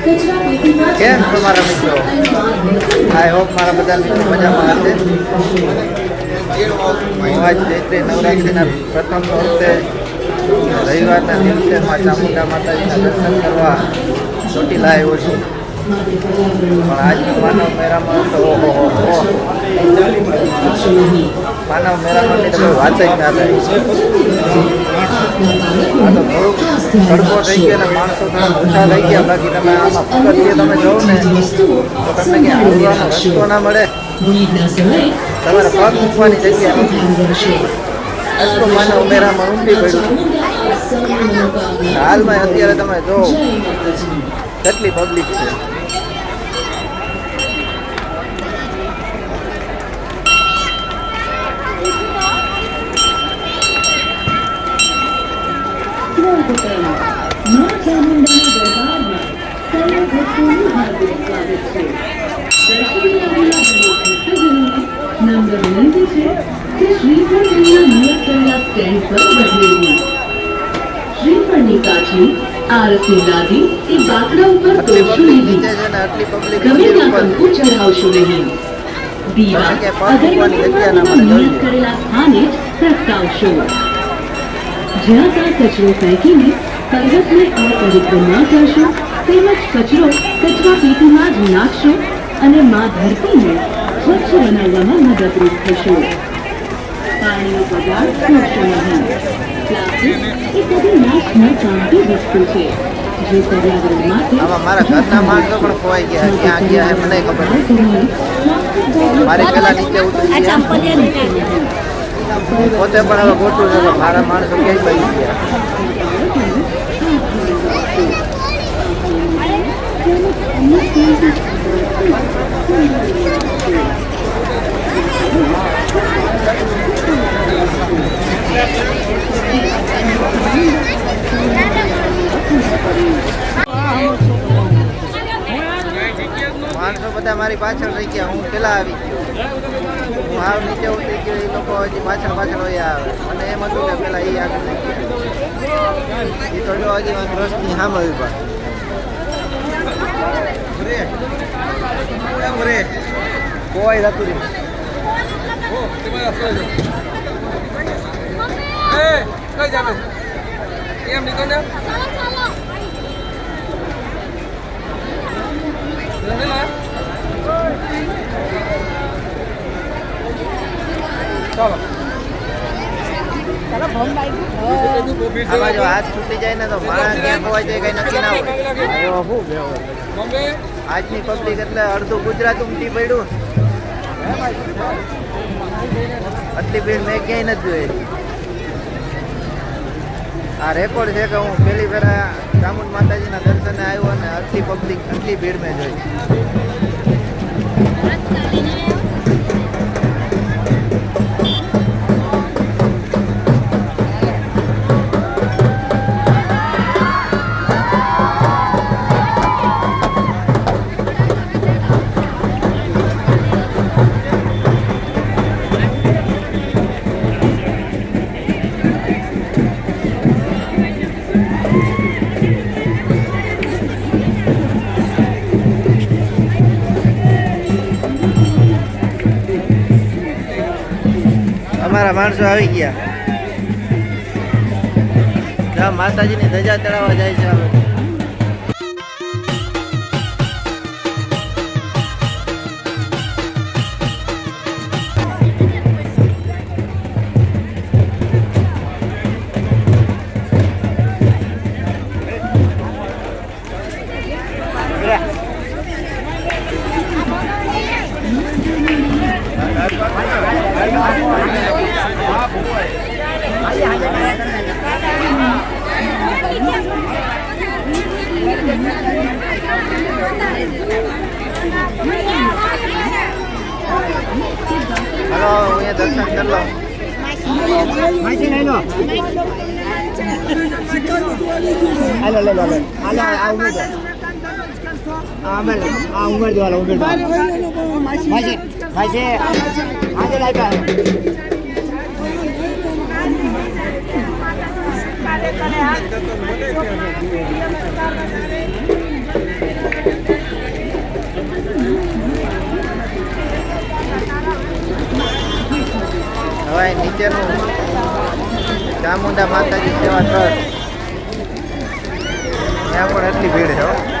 કેમ છો મારા મિત્રો? આઈ હોપ મારા બધા મિત્રો મજામાં હશે. હું આજ ચૈત્રી નવરાત્રિના પ્રથમ વખતે રવિવારના દિવસે માં ચામુંડા માતાજીના દર્શન કરવા ચોટીલા આવ્યો છું. પણ આજનો માનવ મેરામાં તો ઓહો. માનવ મેરામણની તો કોઈ વાત જ ના થાય. તો તડકો થઈ ગયો અને માણસો થોડા ઓછા થઈ ગયા. બાકી તમે આમાં પગથિયે તમે જોવો ને, તો તમને ક્યાં આવવાનો ના મળે. તમારે પગ મૂકવાની જગ્યા નથી. માનવ મેરામણ ઊંડી પડ્યું. હાલમાં અત્યારે તમે જો કેટલી પબ્લિક છે. મા ચામુંડાના દરબારમાં સર્વ ભક્તોનું હાર્દિક સ્વાગત છે. દર્શનીય વિનંતી છે કે શ્રીફળ તેમના સ્ટેન્ડ પર બદલેવું શ્રીફળની કાચી આરસની લાદી એ બાકડા ઉપર તોડશું નહીં. નીચે છે ને આટલી પબ્લિક ગમે ત્યાં કંકુ ચઢાવશો નહીં. દીવા તમે ક્યાંય પગ મૂકવાની જગ્યા ના અગરબત્તી મળે, નિયત કરેલા સ્થાને જ પ્રગટાવશો. જ્યાં ત્યાં કચરો ફેંકીને પર્વતને અપવિત્ર ન કરશો તેમજ કચરો કચરા પેટીમાં જ નાખશો અને મા ધરતીને સ્વચ્છ બનાવવામાં મદદરૂપ થશો. પાણીનો બગાડ કરશો નહીં. પ્લાસ્ટિક એ કદી નાશ ન પામતી વસ્તુ છે. મારા ઘરના માણસો પણ ખોવાઈ ગયા ક્યાં ગયા મને ખબર નથી. મારે પેલા નીચે ઉતરી ગયા. પોતે પણ હવે ગોઠવું છે મારા માણસો ક્યાંય બની ગયા? માણસો બધા મારી પાછળ રહી ગયા, હું પેલા આવી હાવ નીચે ઉતરી ગયો, એ લોકો હજી પાછળ પાછળ વયા આવે. મને એમ હતું કે પેલા એ આગળ થઈ ગયા એ તો જો હજી વાંક રસની સામે ઊભા કોઈ હતું નહીં કઈ જાવે એમ નીકળ ને ચાલો આમાં જો હાથ છૂટી જાય ને તો માણસ ક્યાં ખોવાઈ જાય કઈ નક્કી ના હોય. આજની પબ્લિક એટલે અડધું ગુજરાત ઉમટી પડ્યું. આટલી ભીડ મેં ક્યાંય નથી જોઈ. આ રેકોર્ડ છે કે હું પહેલી ફેર ચામુંડ માતાજીના દર્શને આવ્યો અને આટલી પબ્લિક આટલી ભીડ મેં જોઈ. અમારા માણસો આવી ગયા. માતાજીની ધજા ચડાવવા જાય છે ಅಲ್ಲ ಅಲ್ಲ ಅಲ್ಲ ಅಲ್ಲ ಉಮೇದ್ ಆಮೇಲೆ ಆ ಉಮೇದ್ ಅಲ್ಲ ಉಮೇದ್ ಮಾಜಿ ಮಾಜಿ ಮಾಜಿ ನಾಯಕ હવે નીચેનું ચામુંડા માતાજી સેવા સ્થળ ત્યાં પણ એટલી ભીડ છે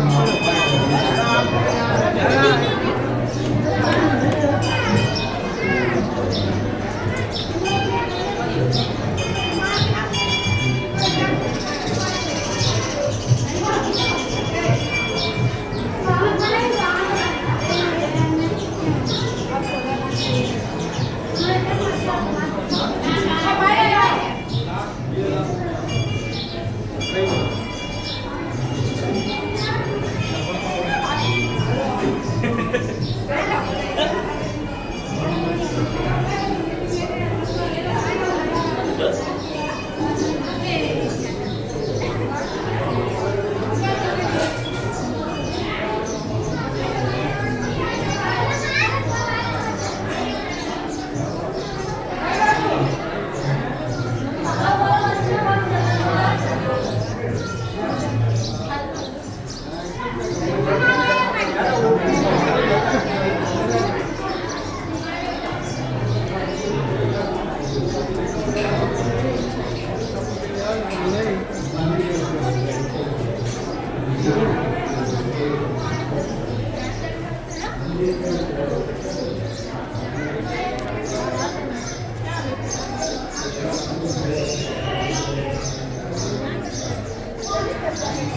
Thank you. હો.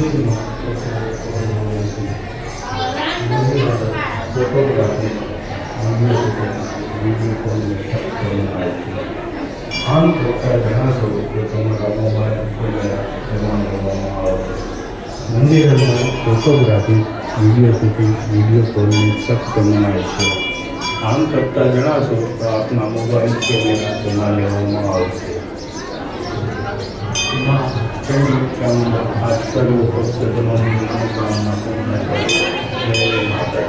ફોટોગ્રાફી સ્થાન પ્રકાર ઘણા સ્વરૂપે તમને ગામોમાં મંદિરોમાં ફોટોગ્રાફી વિડીયો શૂટિંગ વિડીયો કોલની તક તમને મળે છે આમ કરતાં જણાશો તો આપના મોબાઈલ કેમેરા તેમાં લેવામાં આવશે હાથ કરવો પડશે તમારી મનોકામના પૂર્ણ કરે માતા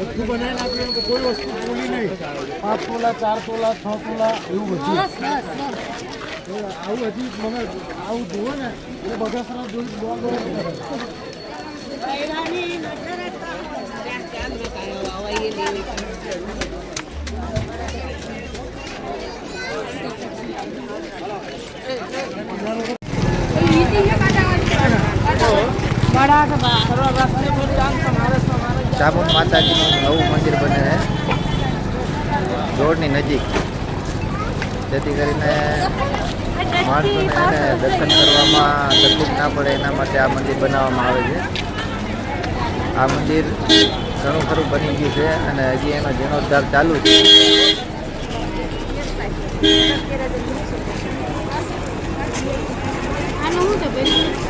બધું બનાવીને આપણે કોઈ વસ્તુ બોલી નહીં પાંચ તોલા ચાર તોલા છ તોલા એવું બધું આવું હજી મને આવું જુઓ ને એ બધા જોઈ કરે. ચામુંડ માતાજીનું નવું મંદિર બને છે. રોડની નજીક. જેથી કરીને માણસોને દર્શન કરવામાં તકલીફ ના પડે, એના માટે આ મંદિર બનાવવામાં આવે છે. આ મંદિર ઘણું ખરું બની ગયું છે અને હજી એનો જીર્ણોદ્ધાર ચાલુ છે. મમ્મી